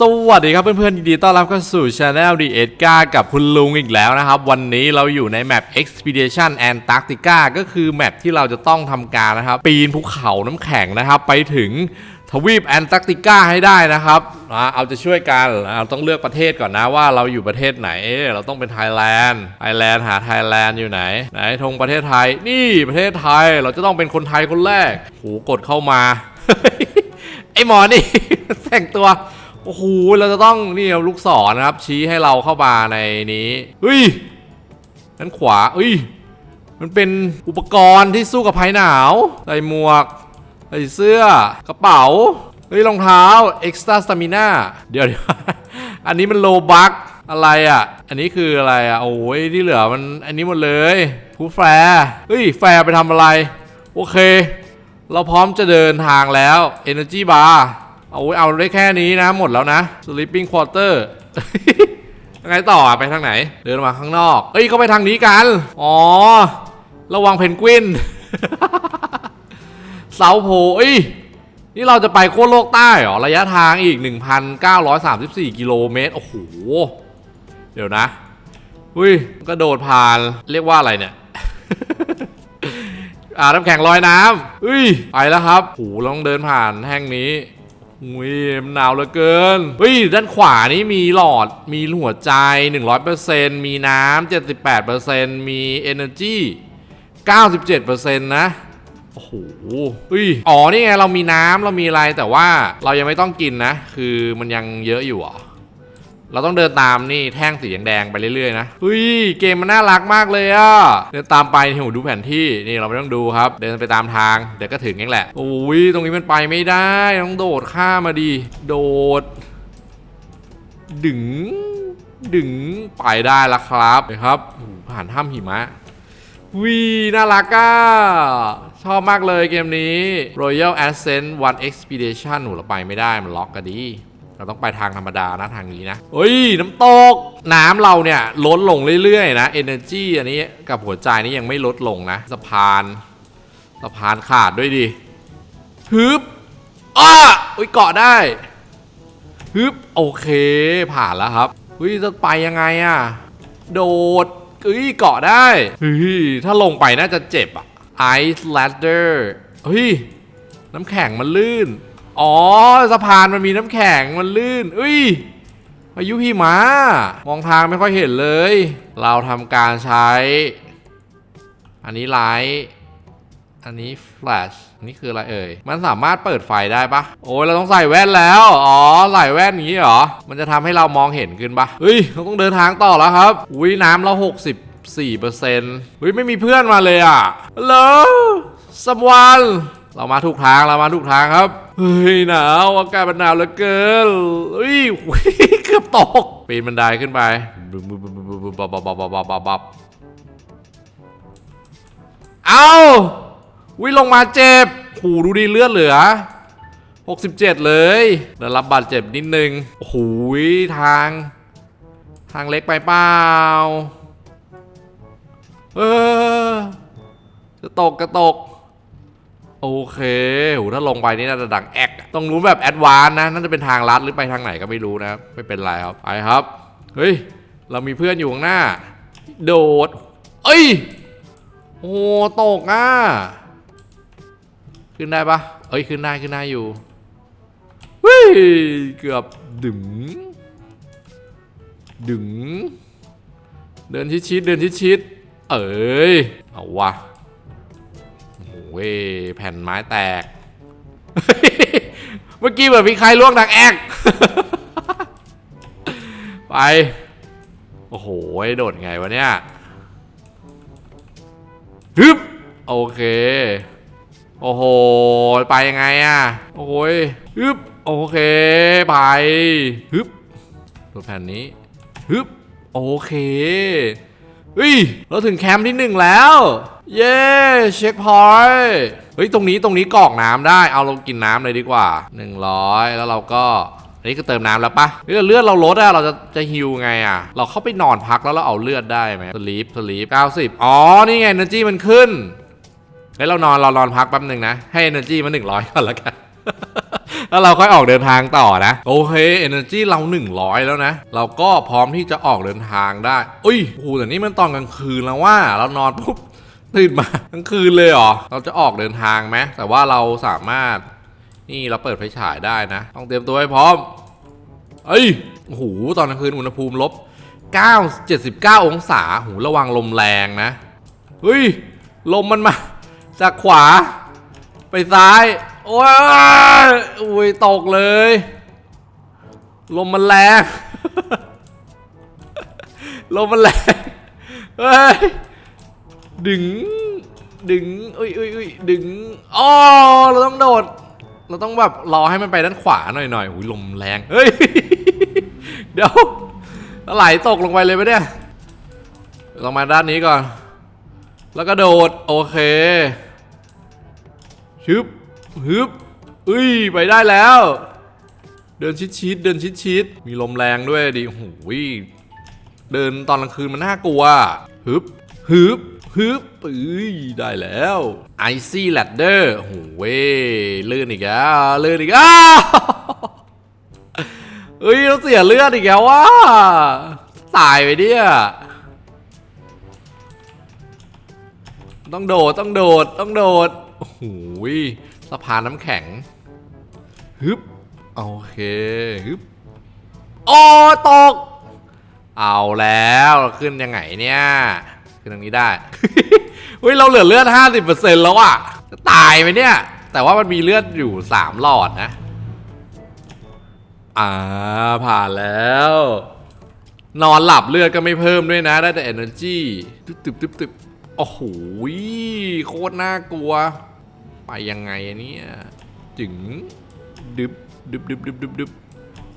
สวัสดีครับเพื่อนๆยินดีต้อนรับเข้าสู่ช anel ดีเอ็ดกากับคุณลุงอีกแล้วนะครับ วันนี้เราอยู่ในแมป Expedition Antarctica ก็คือแมปที่เราจะต้องทำการนะครับ ปีนภูเขาน้ำแข็งนะครับ ไปถึงทวีปแอนตาร์กติกาให้ได้นะครับเอาจะช่วยกันเราต้องเลือกประเทศก่อนนะว่าเราอยู่ประเทศไหนเอ๊ะเราต้องเป็นไทยแลนด์ไทยแลนด์หาไทยแลนด์อยู่ไหน ไหนธงประเทศไทย นี่ประเทศไทย เราจะต้องเป็นคนไทยคนแรกโหกดเข้ามา ไอหมอนี่แต่งตัว โอ้โหเราจะต้องนี่ลูกศรนะครับ ชี้ให้เราเข้ามาในนี้เฮ้ยด้นขวาเฮ้ยมันเป็นอุปกรณ์ที่สู้กับภัยหนาวใส่หมวกใส่เสื้อกระเป๋าเฮ้ยรองเท้า extra stamina เดี๋ยวเดี๋ยวอันนี้มันโลบักอะไรอะ อันนี้คืออะไรอะ โอ้ยที่เหลือมันอันนี้หมดเลยผู้แฟร์เฮ้ย แฟร์ไปทำอะไร โอเค เราพร้อมจะเดินทางแล้ว Energy Bar เอาเอาได้แค่นี้นะหมดแล้วนะ Sleeping Quarter ยังไงต่อไปทางไหน เดินมาข้างนอก เอ้ยเขาไปทางนี้กัน อ๋อ ระวังเพนกวินเสาโผเอ้ยนี่เราจะไปขั้วโลกใต้เหรอ ระยะทางอีก 1,934 กิโลเมตร โอ้โห เดี๋ยวนะอุ้ยกระโดดผ่านเรียกว่าอะไรเนี่ย อ่าน้ำแข็งลอยน้ำอุ้ย ไปแล้วครับโหเราต้องเดินผ่านแห่งนี้ อุ้ยมันหนาวเหลือเกินเฮ้ยด้านขวานี่มีหลอดมีหัวใจ 100%มีน้ำ78%มี energy 97%นะโอ้โหอุ้ยอ๋อนี่ไงเรามีน้ำเรามีอะไรแต่ว่าเรายังไม่ต้องกินนะ คือมันยังเยอะอยู่เหรอ เราต้องเดินตามนี่แท่งสีแดงไปเรื่อยๆนะเฮ้ยเกมมันน่ารักมากเลยอะเดินตามไปนี่โหดูแผนที่นี่เราไม่ต้องดูครับ เดินไปตามทางเดี๋ยวก็ถึงเองแหละโอ้ยตรงนี้มันไปไม่ได้ต้องโดดข้ามมาดี โดด ดึง ดึงไปได้ล้วครับนะครับผ่านถ้ำหิมะวีน่ารักอะชอบมากเลยเกมนี้ Royal Ascent One Expedition หนูเราไปไม่ได้มันล็อกกันดี เราต้องไปทางธรรมดานะทางนี้นะเฮ้ย น้ำตก น้ำเราเนี่ยลดลงเรื่อยๆนะ Energy อันนี้กับหัวใจนี่ยังไม่ลดลงนะสะพานสะพานขาดด้วยดิฮึบอ้าอุ้ยเกาะได้ฮึบโอเคผ่านแล้วครับเฮ้ยจะไปยังไงอะโดดเอ้ยเกาะได้เฮ้ยถ้าลงไปน่าจะเจ็บอะ Ice Ladder เฮ้ยน้ำแข็งมันลื่น อ๋อสะพานมันมีน้ำแข็งมันลื่นเอ้ยพายุหิมะมองทางไม่ค่อยเห็นเลย เราทำการใช้ อันนี้ไลท์อันนี้แฟลชนนี้คืออะไรเอ่ย มันสามารถเปิดไฟได้ปะโอ้ยเราต้องใส่แว่นแล้ว อ๋อ ใส่แว่นอย่างนี้เหรอ มันจะทำให้เรามองเห็นขึ้นปะเฮ้ย เราต้องเดินทางต่อแล้วครับ อุ้ยน้ำเรา64เปอร์เซ็นต์เฮ้ยไม่มีเพื่อนมาเลยอะฮัลโหลสมวัน เรามาถูกทางเรามาถูกทางครับ เฮ้ยหนาวอากาศมันหนาวเหลือเกินเฮ้ยอุ๊ยเกือบตกปีนบันไดขึ้นไปบับบับบับบับบับบับเอาวิลงมาเจ็บหูดูดีเลือดเหลือ 67 เลยได้รับบาดเจ็บนิดนึงโอ้โหทาง ทางเล็กไปเปล่าเออจะตกกระตก โอเคโหถ้าลงไปนี่น่าจะดังแอกต้องรู้แบบแอดวานนะน่าจะเป็นทางลัดหรือไปทางไหนก็ไม่รู้นะ ไม่เป็นไรครับ ไปครับ เฮ้ย เรามีเพื่อนอยู่ข้างหน้า โดด เอ้ย โอ้ตกอะ ขึ้นได้ปะเอ้ย ขึ้นได้ขึ้นได้อยู่เฮ้ย เกือบดึง ดึง เดินชิดๆเดินชิดๆเอ้ย เอาวะ เว้ยแผ่นไม้แตก เมื่อกี้เหมือนมีใครล่วงดังแอกไป โอ้โห โดดไงวะเนี่ยฮึบโอเค โอ้โห ไปยังไงอะโอ้ยฮึบโอเค ไปฮึบตัวแผ่นนี้ฮึบโอเคเฮ้ย เราถึงแคมป์ที่หนึ่งแล้ว เย้เช็คพอยต์เฮ้ยตรงนี้ตรงนี้กรอกน้ำได้เอาเรากินน้ำเลยดีกว่า 100 แล้วเราก็อันนี้ก็เติมน้ำแล้วปะเฮ้ยแต่เลือดเราลดอะเราจะจะฮิวไงอะเราเข้าไปนอนพักแล้วเราเอาเลือดได้ไหมสลีปสลีป90อ๋อ นี่ไง energy มันขึ้นเฮ้ยเรานอนเรานอนพักแป๊บหนึ่งนะ ให้ energy มา100ก่อนล้วกันแล้วเราค่อยออกเดินทางต่อนะ โอเค Energy เรา 100 แล้วนะ เราก็พร้อมที่จะออกเดินทางได้ อุ้ยโอ้โหแต่นี่มันตอนกลางคืนแล้วว่า เรานอนปุ๊บ ตื่นมากลางคืนเลยเหรอ เราจะออกเดินทางไหมแต่ว่าเราสามารถ นี่เราเปิดไฟฉายได้นะ ต้องเตรียมตัวให้พร้อม เอ้ยโอ้โหตอนกลางคืนอุณหภูมิลบ9 79 องศาหูระวังลมแรงนะ เฮ้ย ลมมันมา จากขวา ไปซ้าย โอ้ยอุ้ยตกเลย ลมมันแรง ลมมันแรง เฮ้ย ดึง ดึงอุ้ยอุ้ยอุ้ยดึงอ๋อเราต้องโดด เราต้องแบบรอให้มันไปด้านขวาหน่อยหน่อยอุ้ยลมแรง เฮ้ย เดี๋ยวไหลตกลงไปเลยไหมเนี่ยลงมาด้านนี้ก่อน แล้วก็โดด โอเคชึบฮึบอุ้ย ไปได้แล้ว เดินชิดๆเดินชิดๆมีลมแรงด้วยดิโอ้ยเดินตอนกลางคืนมันน่ากลัวฮึบฮึบ ฮึบเอ้ยได้แล้ว Icy Ladder โอ้โหเว้ยลื่นอีกแล้วลื่นอีกอ้าเอ้ยเราเสียเลือดอีกแล้วว่าตายไปเนี่ยต้องโดดต้องโดดต้องโดดโอ้โหยสะพานน้ำแข็งฮึบโอเคฮึบโอ้ตก เอาแล้วขึ้นยังไงเนี่ย ขึ้นตรงนี้ได้ เฮ้ย เราเหลือเลือด 50%แล้วอะจะตายไหมเนี่ย แต่ว่ามันมีเลือดอยู่ 3 หลอดนะ อ่า ผ่านแล้ว นอนหลับเลือดก็ไม่เพิ่มด้วยนะ ได้แต่ energy ตึบตึบตึบตึบโอ้โหโคตรน่ากลัว ไปยังไงอะเนี่ยจึงดึบดึบดึบดึบดึบดึบ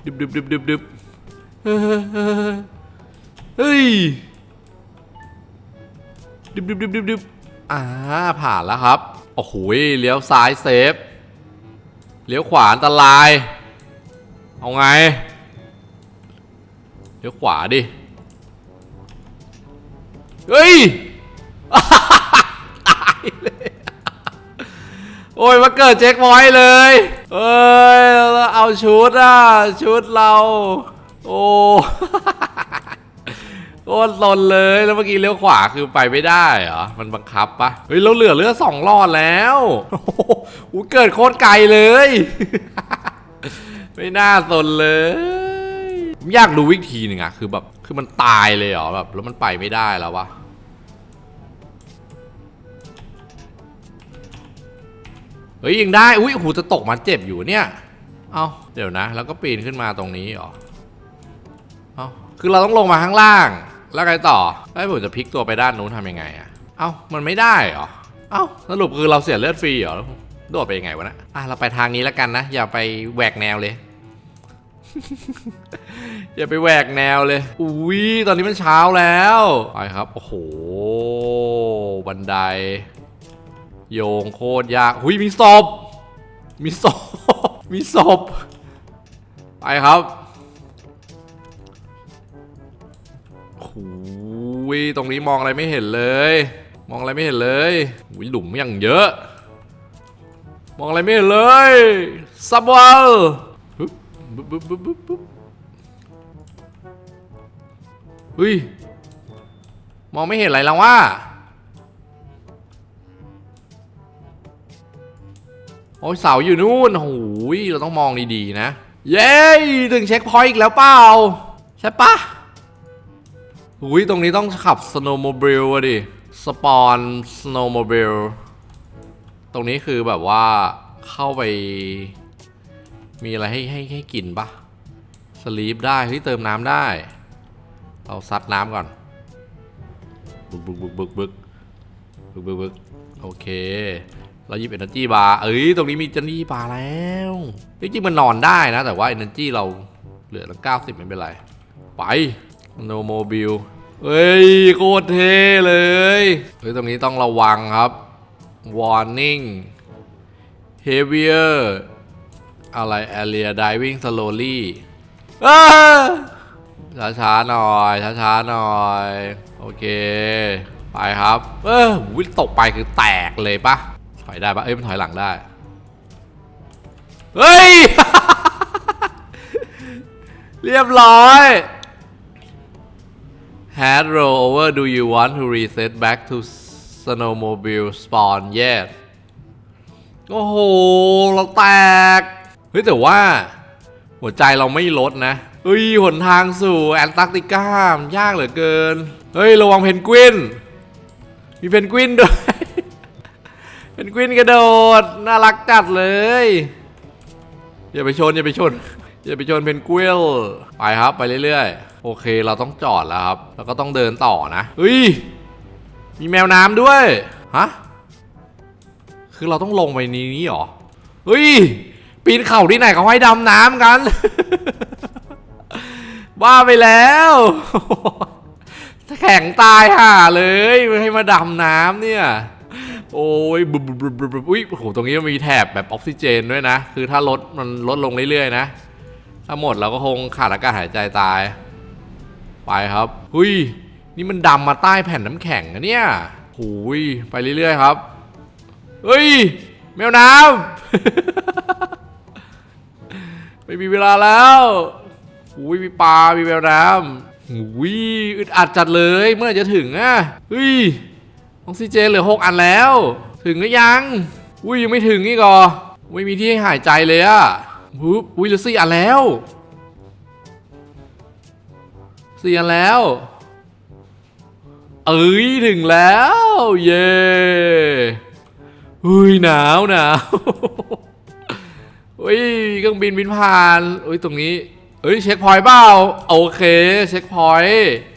ดึบดึบดึบดึบเฮ้ย ดึบดึบดึบดึบดึบอ่าผ่านแล้วครับ โอ้โหเลี้ยวซ้ายเซฟ เลี้ยวขวาอันตราย เอาไงเดี๋ยวขวาดิ เฮ้ย ตายเลย โอ้ยมาเกิดเช็คพอยเลย เอ้ยเราเอาชุดอะ ชุดเรา โอ้ โคตรสนเลยแล้วเมื่อกี้เลี้ยวขวาคือไปไม่ได้เหรอมันบังคับปะเฮ้ยเราเหลือเลือดสองรอดแล้วโอ้เกิดโคตรไกลเลย ไม่น่าสนเลยผมอยากรู้วิธีหนึ่งอะคือแบบคือมันตายเลยเหรอแบบแล้วมันไปไม่ได้แล้ววะเฮ้ยยิงได้อุ้ยโอ้โหจะตกมาเจ็บอยู่เนี่ยเอาเดี๋ยวนะ แล้วก็ปีนขึ้นมาตรงนี้เหรอเอาคือเราต้องลงมาข้างล่าง แล้วไงต่อแล้วผมจะพลิกตัวไปด้านนู้นทำยังไงอะเอ้ามันไม่ได้เหรอ เอ้าสรุปคือเราเสียเลือดฟรีเหรอแล้วโดดไปยังไงวะนะอะเราไปทางนี้แล้วกันนะ อย่าไปแหวกแนวเลย อย่าไปแหวกแนวเลย อุ้ยตอนนี้มันเช้าแล้วไปครับ โอ้โห บันได โยงโคตรยากหุยมีศพมีศพมีศพไปครับ หูยตรงนี้มองอะไรไม่เห็นเลย มองอะไรไม่เห็นเลยหุยหลุมอย่างเยอะ มองอะไรไม่เห็นเลยซับวอลปึ๊บปึ๊บปึ๊บปึ๊บปึ๊บเฮ้ยมองไม่เห็นอะไรแล้วว่าโอ้ยเสาอยู่นู่นโอ้ยเราต้องมองดีๆนะ เย้ ถึงเช็คพอยต์อีกแล้วเปล่า ใช่ปะ อุ้ยตรงนี้ต้องขับสโนว์โมบิลอะดิ สปอนสโนว์โมบิล ตรงนี้คือแบบว่าเข้าไป มีอะไรให้ให้ให้กินปะสลีปได้เฮ้ยเติมน้ำได้ เราซัดน้ำก่อน บึกบึกบึกบึกบึกบึกบึกบึกโอเค เราหยิบ Energy Bar เอ้ย ตรงนี้มี Energy Bar แล้ว จริงๆมันนอนได้นะ แต่ว่า Energy เราเหลือตั้ง90ไม่เป็นไร ไป No Mobile เฮ้ย โคตรเท่เลย เฮ้ย ตรงนี้ต้องระวังครับ Warning Heavier อะไร Area Diving Slowly อ้าช้าๆหน่อย ช้าๆหน่อย โอเค ไปครับ เออวิ่งตกไปคือแตกเลยปะถอยได้ปะเอ้ย มันถอยหลังได้ เฮ้ย เรียบร้อย Head roll over do you want to reset back to snowmobile spawn yes โอ้โห เราแตก เฮ้ย แต่ว่าหัวใจเราไม่ลดนะเฮ้ย หนทางสู่แอนตาร์กติกามยากเหลือเกิน เฮ้ย ระวังเพนกวิน มีเพนกวินด้วย เพนกวินกระโดด น่ารักจัดเลย อย่าไปชน อย่าไปชน อย่าไปชนเพนกวิล ไปครับ ไปเรื่อยๆ โอเคเราต้องจอดแล้วครับ แล้วก็ต้องเดินต่อนะเฮ้ย มีแมวน้ำด้วย ฮะ คือเราต้องลงไปนี้นี่หรอเฮ้ย ปีนเข่าที่ไหนเขาให้ดำน้ำกัน บ้าไปแล้วแข็งตายห่าเลยไม่ให้มาดำน้ำเนี่ย โอ้ยบุบบุบบุบอุ้ยโอ้โหตรงนี้มันมีแถบแบบออกซิเจนด้วยนะ คือถ้าลดมันลดลงเรื่อยๆนะ ถ้าหมดเราก็คงขาดอากาศหายใจตาย ไปครับหุยนี่มันดำมาใต้แผ่นน้ำแข็งนะเนี่ยหุยไปเรื่อยๆครับเฮ้ยแมวน้ำ ไม่มีเวลาแล้วหุยมีปลา มีแมวน้ำหุยอึดอัดจัดเลยเมื่อไหร่จะถึงอะเฮ้ยออกซิเจนเหลือหกอันแล้ว ถึงหรือยัง อุ้ยยังไม่ถึงนี่กอไม่มีที่ให้หายใจเลยอะปุ๊บอุ้ยเหลือสี่อันแล้ว เสียแล้ว เอ้ยถึงแล้ว เย้อุ้ยหนาวหนาวอุ้ยเครื่องบินบินผ่านอุ้ยตรงนี้เฮ้ยเช็คพอยต์เปล่าโอเคเช็คพอยต์